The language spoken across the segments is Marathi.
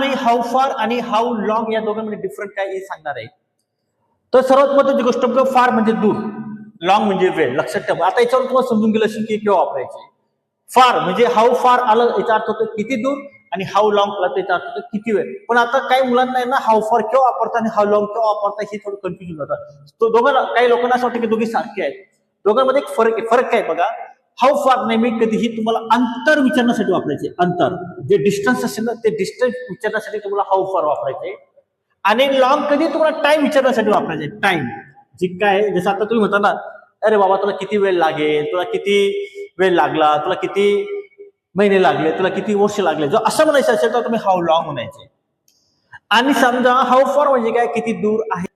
मी हाऊ फार आणि हाऊ लॉंग या दोघांमध्ये डिफरंट काय हे सांगणार आहे. तर सर्वात महत्वाची गोष्ट फार म्हणजे दूर लॉंग म्हणजे वेळ. लक्षात ठेवा. आता याच्यावर तुम्हाला समजून गेलं असेल की केव्हा वापरायचे? फार म्हणजे हाऊ फार आलं याचा अर्थ होतो किती दूर आणि हाऊ लॉंग आला त्याचा अर्थ होतो किती वेळ. पण आता काही मुलांना आहे ना हाऊ फार केव्हा वापरता आणि हाऊ लॉंग केव्हा वापरता हे थोडं कन्फ्युजन होतं. तो दोघांना काही लोकांना असं वाटतं की दोघी सारखे आहेत. दोघांमध्ये एक फरक आहे. फरक काय बघा? हाऊ फार नेहमी कधीही तुम्हाला अंतर विचारण्यासाठी वापरायचे. अंतर. जे डिस्टन्स असेल ना ते डिस्टन्स विचारण्यासाठी तुम्हाला हाऊ फार वापरायचे. आणि लॉंग कधी तुम्हाला टाइम विचारण्यासाठी वापरायचे. टाइम जी काय जसं आता तुम्ही म्हणता ना अरे बाबा तुला किती वेळ लागेल? तुला किती वेळ लागला? तुला किती महिने लागले? तुला किती वर्ष लागले? जर असं म्हणायचं असेल तर तुम्ही हाऊ लॉंग म्हणायचे. आणि समजा हाऊ फार म्हणजे काय? किती दूर आहे?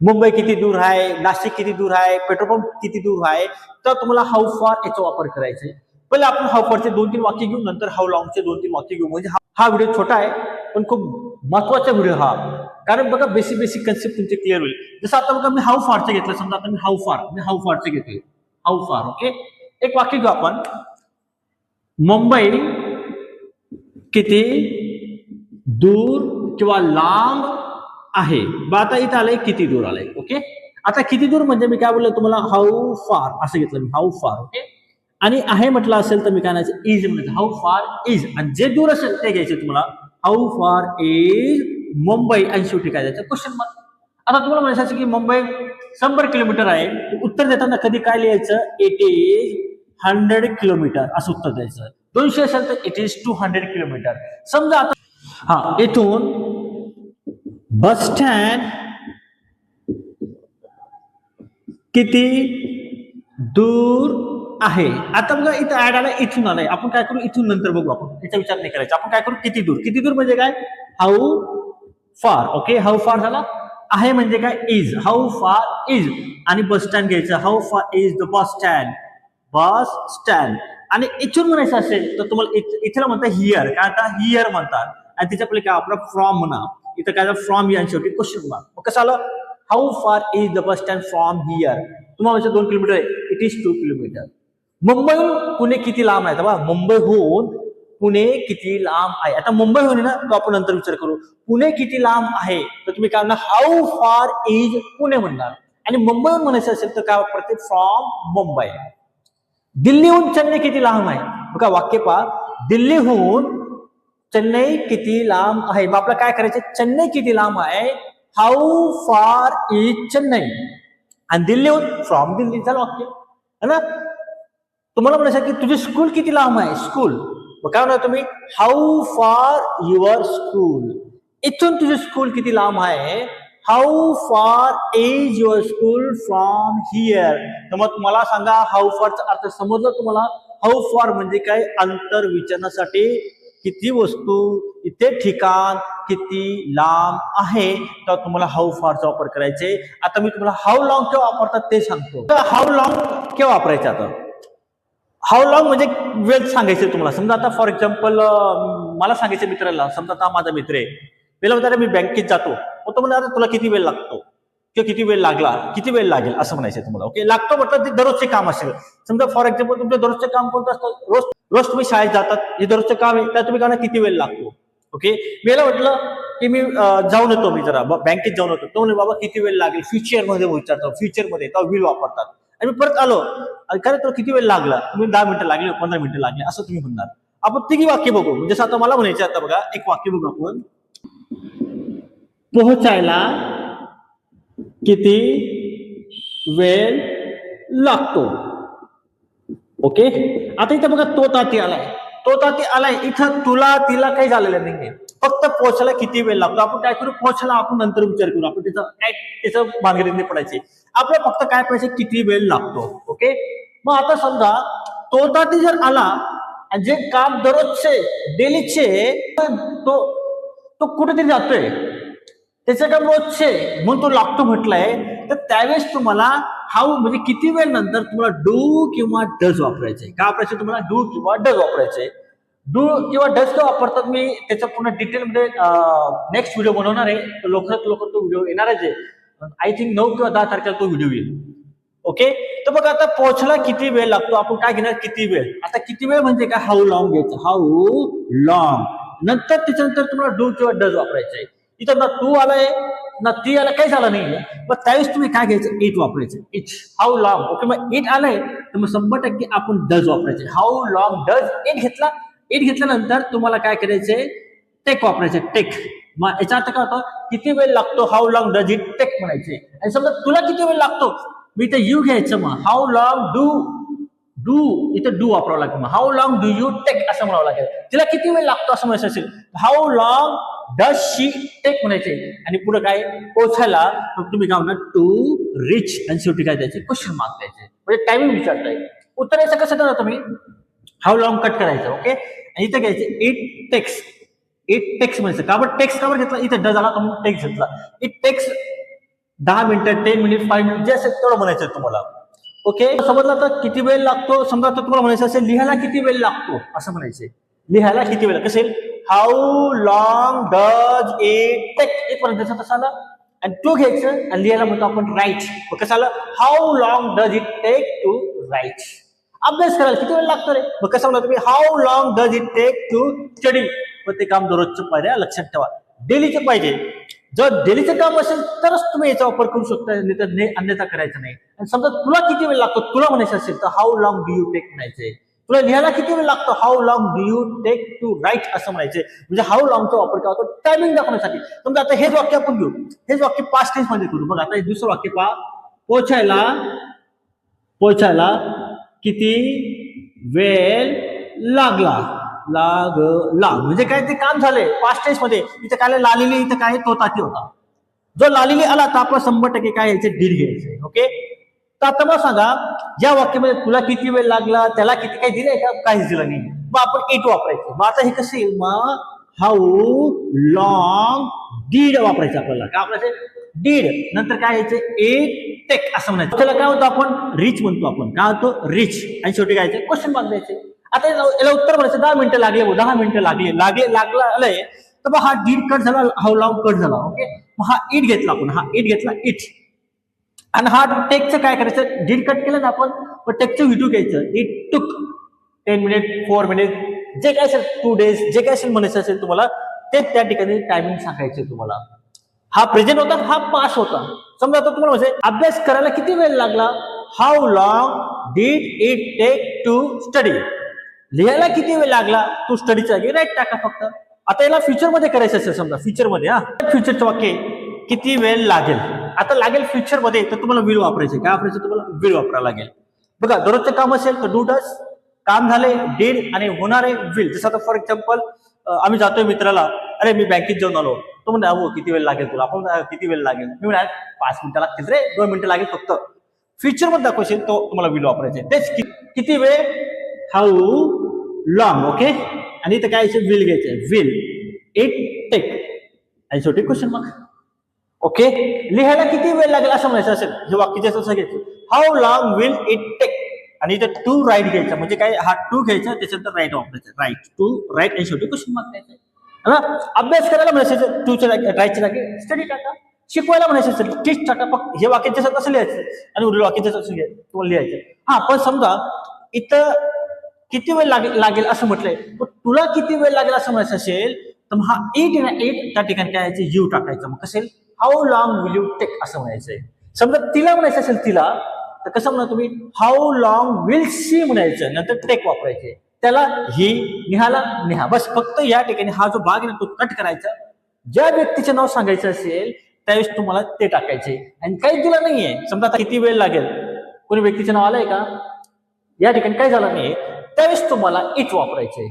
मुंबई किती दूर आहे नाशिक किती दूर आहे पेट्रोल पंप किती दूर आहे तर तुम्हाला हाऊ फार याचा वापर करायचा आहे. पहिले आपण हाऊ फारचे दोन तीन वाक्य घेऊ नंतर हाऊ लॉंगचे दोन तीन वाक्य घेऊ. म्हणजे हा- व्हिडिओ छोटा आहे पण खूप महत्त्वाचा व्हिडिओ हा. कारण बघा बेसिक बेसिक कन्सेप्ट तुमचे क्लिअर होईल. जसं आता बघा मी हाऊ फारचं घेतलं. समजा आता मी हाऊ फार मी हाऊ फारचं घेतोय. हाऊ फार ओके एक वाक्य घेऊ आपण. मुंबई किती दूर किंवा लांब आहे. बा आता इथं आलंय किती दूर आलंय? ओके? आता किती दूर म्हणजे मी काय बोललो तुम्हाला? हाऊ फार असं घेतलं मी. How far okay? आणि आहे म्हटलं असेल तर मी काय म्हणायचं? इज म्हणायचं हाऊ फार इज आणि जे दूर असेल ते घ्यायचे तुम्हाला. How far is Mumbai? आणि शेवटी काय द्यायचं? क्वेश्चन मार्क आता तुम्हाला म्हणायचं की मुंबई शंभर किलोमीटर आहे. उत्तर देताना कधी काय लिहायचं? इट इज हंड्रेड किलोमीटर असं उत्तर द्यायचं. दोनशे असेल तर it is two hundred kilometre समजा आता हा इथून बस स्टँड किती दूर आहे? आता बघा इथं ऍड आला इथून आलाय. आपण काय करू? इथून नंतर बघू आपण. याचा विचार नाही करायचा. आपण काय करू? किती दूर? किती दूर म्हणजे काय? हाऊ फार ओके हाऊ फार झाला? आहे म्हणजे काय? इज हाऊ फार इज आणि बस स्टँड घ्यायचं. How far is the bus stand bus stand आणि इथून म्हणायचं असेल तर तुम्हाला इथ- इथेला म्हणतात हिअर काय आता हियर म्हणतात. आणि त्याच्या पहिले काय? आपलं फ्रॉम म्हणा. इथं काय झालं? फ्रॉम या शेवटी क्वेश्चन मार्क मग कसं आलं? How far is the bus stand from here तुम्हाला म्हणजे दोन किलोमीटर आहे. इट इज टू किलोमीटर मुंबईहून पुणे किती लांब आहे? बघा मुंबईहून पुणे किती लांब आहे? आता मुंबईहून ना तो आपण नंतर विचार करू. पुणे किती लांब आहे? तर तुम्ही काय म्हणणार? हाऊ फार इज पुणे म्हणणार? आणि मुंबईहून म्हणायचं असेल तर काय वापरते? फ्रॉम मुंबई. दिल्लीहून चेन्नई किती लांब आहे? बघा वाक्य पा दिल्लीहून चेन्नई किती लांब आहे? मग आपलं काय करायचं? चेन्नई किती लांब आहे? How far is Chennai? आणि दिल्लीहून फ्रॉम दिल्ली झालं वाक्य. है ना? तुम्हाला म्हणायचं की तुझी स्कूल किती लांब आहे? स्कूल मग काय म्हणा तुम्ही? हाऊ फार युअर स्कूल इथून तुझी स्कूल किती लांब आहे? How far is your school from here तर मग मला सांगा हाऊ फारचा अर्थ समजलं तुम्हाला? हाऊ फार म्हणजे काय? अंतर विचारण्यासाठी किती वस्तू इथे ठिकाण किती लांब आहे तर तुम्हाला हाऊ फारचा वापर करायचे. आता मी तुम्हाला हाऊ लॉंग केव्हा वापरतात ते सांगतो. तर हाऊ लॉंग केव्हा वापरायचं आता? हाऊ लॉंग म्हणजे वेळ सांगायचे तुम्हाला. समजा आता फॉर एक्झाम्पल मला सांगायचं मित्राला समजा आता माझा मित्र आहे. मला म्हणतात मी बँकेत जातो. मग तो म्हणणार तुला किती वेळ लागतो? किंवा किती वेळ लागला? किती वेळ लागेल? असं म्हणायचं तुम्हाला ओके लागतो म्हटलं ते दररोजचे काम असेल. समजा फॉर एक्झाम्पल तुमचं दररोजचे काम कोणतं असतं? रोज रोज तुम्ही शाळेत जातात हे दररोजचं काम आहे त्या तुम्ही काय किती वेळ लागतो? ओके मला म्हटलं की मी जाऊन येतो मी जरा बँकेत जाऊन येतो. तो म्हणजे बाबा किती वेळ लागेल? फ्युचरमध्ये विचारतो. फ्युचरमध्ये तेव्हा विल वापरतात. आणि मी परत आलो. आणि खरं तर किती वेळ लागला? तुम्ही दहा मिनिटं लागले पंधरा मिनिटं लागले असं तुम्ही म्हणणार. आपण तिघी वाक्य बघू. म्हणजे जसं आता मला म्हणायचं आता बघा एक वाक्य बघू आपण. पोहोचायला किती वेळ लागतो? ओके? आता इथं बघा तो ताती आलाय. तो ताती आलाय. इथं तुला तिला काही झालेलं नाहीये. फक्त पोहोचायला किती वेळ लागतो? आपण काय करू? पोहोचायला आपण नंतर विचार करू. आपण त्याचा काय त्याचं भानगडीने पडायचे. आपल्याला फक्त काय पाहिजे? किती वेळ लागतो? ओके? मग आता समजा तो ताती जर आला आणि जे काम दररोजचे डेलीचे तो तो कुठेतरी जातोय. त्याचं काम रोजचे म्हणून तो लागतो म्हटलंय. तर त्यावेळेस तुम्हाला हाऊ म्हणजे किती वेळ नंतर तुम्हाला डू किंवा डज वापरायचे काय वापरायचे? तुम्हाला डू किंवा डज वापरायचे डू किंवा डज का वापरतात. मी त्याच्या पूर्ण डिटेलमध्ये नेक्स्ट व्हिडिओ बनवणार आहे. लवकरात लवकर तो व्हिडिओ येणारच आहे. आय थिंक नऊ किंवा दहा तारखेला तो व्हिडिओ येईल. ओके तर बघा आता पोहोचला किती वेळ लागतो? आपण काय घेणार? किती वेळ? आता किती वेळ म्हणजे काय? हाऊ लॉंग घ्यायचं. हाऊ लॉंग नंतर त्याच्यानंतर तुम्हाला डू किंवा डज वापरायचं आहे इथं ना टू आलाय. ना ती काही काहीच नाही नाहीये. मग त्यावेळेस तुम्ही काय घ्यायचं? इट वापरायचं. इट हाऊ लॉंग ओके मग इट आलंय तर मग शंभर टक्के आपण डज वापरायचे. हाऊ लॉंग डज इट घेतला? इट घेतल्यानंतर तुम्हाला काय करायचंय? टेक वापरायचे टेक मग याचा अर्थ काय होतो? किती वेळ लागतो? How long does it take म्हणायचे. आणि समजा तुला किती वेळ लागतो? मी इथे यू घ्यायचं मग. हाऊ लॉंग डू डू इथे डू वापरावं लागेल मग. How long do you take असं म्हणावं लागेल. तिला किती वेळ लागतो? असं म्हणायचं असेल. हाऊ लॉंग शी टेक म्हणायचे. आणि पुढे काय? पोचायला मग तुम्ही काय म्हणणार? टू रिच आणि शेवटी काय द्यायचे? क्वेश्चन मार्क द्यायचे. म्हणजे टायमिंग विचारताय. उत्तरायचं कसं देणार तुम्ही? हाऊ लॉंग कट करायचं ओके आणि इथं घ्यायचं इट टेक्स इट टेक्स म्हणायचं. का बरं? टेक्स का बरं घेतला? इथं डज आला मग टेक्स घेतला. इट टेक्स दहा मिनिटं टेन मिनिट फाईव्ह मिनिट जे असेल तेवढं म्हणायचं तुम्हाला. ओके समजलं तर किती वेळ लागतो? समजा तर तुम्हाला म्हणायचं असेल लिहायला किती वेळ लागतो? असं म्हणायचे लिहायला किती वेळ कसेल how long does it take इथपर्यंत जसं तसं आलं आणि टू घ्यायचं आणि लिहायला म्हणतो आपण राईट मग कसं आलं how long does it take to write अभ्यास करायला किती वेळ लागतो रे? मग कसं म्हणा तुम्ही? How long does it take to study मग ते काम दररोजचं पाहिजे लक्षात ठेवा. डेलीचं पाहिजे. जर डेलीचं काम असेल तरच तुम्ही याचा वापर करू शकता नाही तर अन्यथा करायचं नाही. आणि समजा तुला किती वेळ लागतो तुला म्हणायचं असेल तर how long do you take म्हणायचे तुला लिहायला किती वेळ लागतो? How long do you take to write असं म्हणायचे. म्हणजे हाऊ लॉंगचा वापर काय होतो टायमिंग दाखवण्यासाठी. समजा आता हेच वाक्य आपण घेऊ. हेच वाक्य पाच टेन्समध्ये करू. बघा आता हे दुसरं वाक्य पहा. पोचायला पोचायला किती वेळ लागला? लागला. म्हणजे काय ते काम झाले पाच टेन्समध्ये. इथे काय लालेली इथं काय? तो ताती. होता जो लालेली आला तर आपला शंभर टक्के काय यायचे? डील घ्यायचे ओके तर आता मग सांगा या वाक्यामध्ये तुला किती वेळ लागला त्याला किती काही दिलंय का? काहीच दिलं नाही. मग आपण इट वापरायचं. मग आता हे कसं येईल मग हाऊ लॉंग डीड वापरायचं आपल्याला? काय वापरायचं? डीड नंतर काय यायचं? एट टेक असं म्हणायचं. त्याला काय होतं आपण? रिच म्हणतो आपण. काय होतो रिच आणि शेवटी काय क्वेश्चन मार्क द्यायचे. आता याला उत्तर म्हणायचं दहा मिनिटं लागले दहा मिनिटं लागले. लागले लागला आलंय तर मग हा डीड कट झाला हाऊ लॉंग कट झाला? ओके मग हा इट घेतला आपण. हा इट घेतला इट आणि हा टेकचं काय करायचं? डीड कट केलं ना आपण मग टेकचं व्हिडिओ घ्यायचं. It took ten minute four minute जे काय असेल टू डेज जे काय असेल म्हणायचं असेल तुम्हाला ते त्या ठिकाणी टायमिंग सांगायचं तुम्हाला. हा प्रेझेंट होता हा पास होता. समजा आता तुम्हाला म्हणजे अभ्यास करायला किती वेळ लागला? How long did it take to study लिहायला किती वेळ लागला? तू स्टडीचा राईट टाका फक्त. आता याला फ्युचरमध्ये करायचं असेल समजा फ्युचरमध्ये हा. फ्युचरचं वाक्य किती वेळ लागेल? आता लागेल फ्युचरमध्ये तर तुम्हाला वेळ वापरायचे काय वापरायचं? तुम्हाला विल वापरायला लागेल. बघा दररोजचं काम असेल तर डू डस काम झाले डीड आणि होणारे विल जसं आता फॉर एक्झाम्पल आम्ही जातोय मित्राला अरे मी बँकेत जाऊन आलो. तो म्हणजे अहो किती वेळ लागेल तुला? आपण किती वेळ लागेल? मी म्हणाल पाच मिनिटं लागतील रे दोन मिनिटं लागेल फक्त. फ्युचरमध्ये दाखवशील तो तुम्हाला विल वापरायचे. तेच कि- किती वेळ? हाऊ लॉंग ओके आणि इथं काय विल घ्यायचं विल इट टेक आणि शेवटी क्वेश्चन मग ओके लिहायला किती वेळ लागेल असं म्हणायचं असेल? हे वाक्य जसं घ्यायचं. How long will it take आणि इथं टू राईट घ्यायचा. म्हणजे काय? हा टू घ्यायचा त्याच्यानंतर राईट वापरायचा राईट टू राईट आणि शेवटी क्वेश्चन मार्क द्यायचा ना? अभ्यास करायला म्हणायचं टूच्या राईट राईटच्या जागी स्टडी टाका शिकवायला म्हणायचं असेल टीच टाका फक्त हे वाक्य जसं लिहायचं. आणि उरलं वाक्य असं लिहायचं तुम्हाला लिहायचं. हा पण समजा इथं किती वेळ लागेल लागेल असं म्हटलंय. तुला किती वेळ लागेल असं म्हणायचं असेल तर मग हा एट ना एट त्या ठिकाणी काय यायचं? यू टाकायचं. मग कसेल how long will you take असं म्हणायचंय. समजा तिला म्हणायचं असेल तिला तर कसं म्हणा तुम्ही? हाऊ लॉंग विल सी म्हणायचं? नंतर टेक वापरायचे. त्याला ही निहाला निहा. बस फक्त या ठिकाणी हा जो भाग आहे ना तो कट करायचा. ज्या व्यक्तीचे नाव सांगायचं असेल त्यावेळेस तुम्हाला ते टाकायचे. आणि काही दिलं नाहीये. समजा आता किती वेळ लागेल? कोणी व्यक्तीचे नाव आलंय का? या ठिकाणी काय झालं नाही त्यावेळेस तुम्हाला इट वापरायचे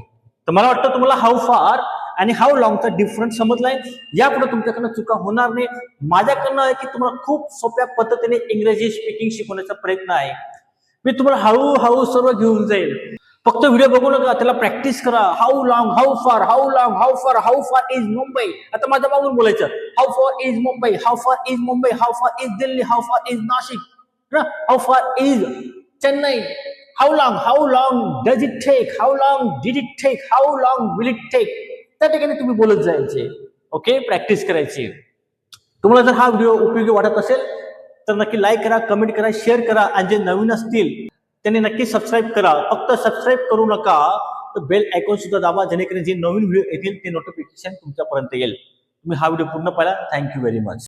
तर मला वाटतं तुम्हाला हाऊ फार आणि हाऊ लॉंगचा डिफरन्स समजलाय. यापुढे तुमच्याकडनं चुका होणार नाही. माझ्याकडनं आहे की तुम्हाला खूप सोप्या पद्धतीने इंग्रजी स्पीकिंग शिकवण्याचा प्रयत्न आहे. मी तुम्हाला हळूहळू सर्व घेऊन जाईल. फक्त व्हिडिओ बघू नका त्याला प्रॅक्टिस करा. How long how far how long how far how far is Mumbai आता माझ्या मागून बोलायचं. How far is Mumbai how far is Mumbai how far is Delhi how far is Nashik how far is Chennai how long how long does it take how long did it take how long will it take त्या ठिकाणी तुम्ही बोलत जायचे. ओके प्रॅक्टिस करायची. तुम्हाला जर हा व्हिडिओ उपयोगी वाटत असेल तर नक्की लाईक करा कमेंट करा शेअर करा. आणि जे नवीन असतील त्यांनी नक्की सबस्क्राईब करा. फक्त सबस्क्राईब करू नका तर बेल आयकॉन सुद्धा दाबा. जेणेकरून जे नवीन व्हिडिओ येतील ते नोटिफिकेशन तुमच्यापर्यंत येईल. तुम्ही हा व्हिडिओ पूर्ण पाहिला. Thank you very much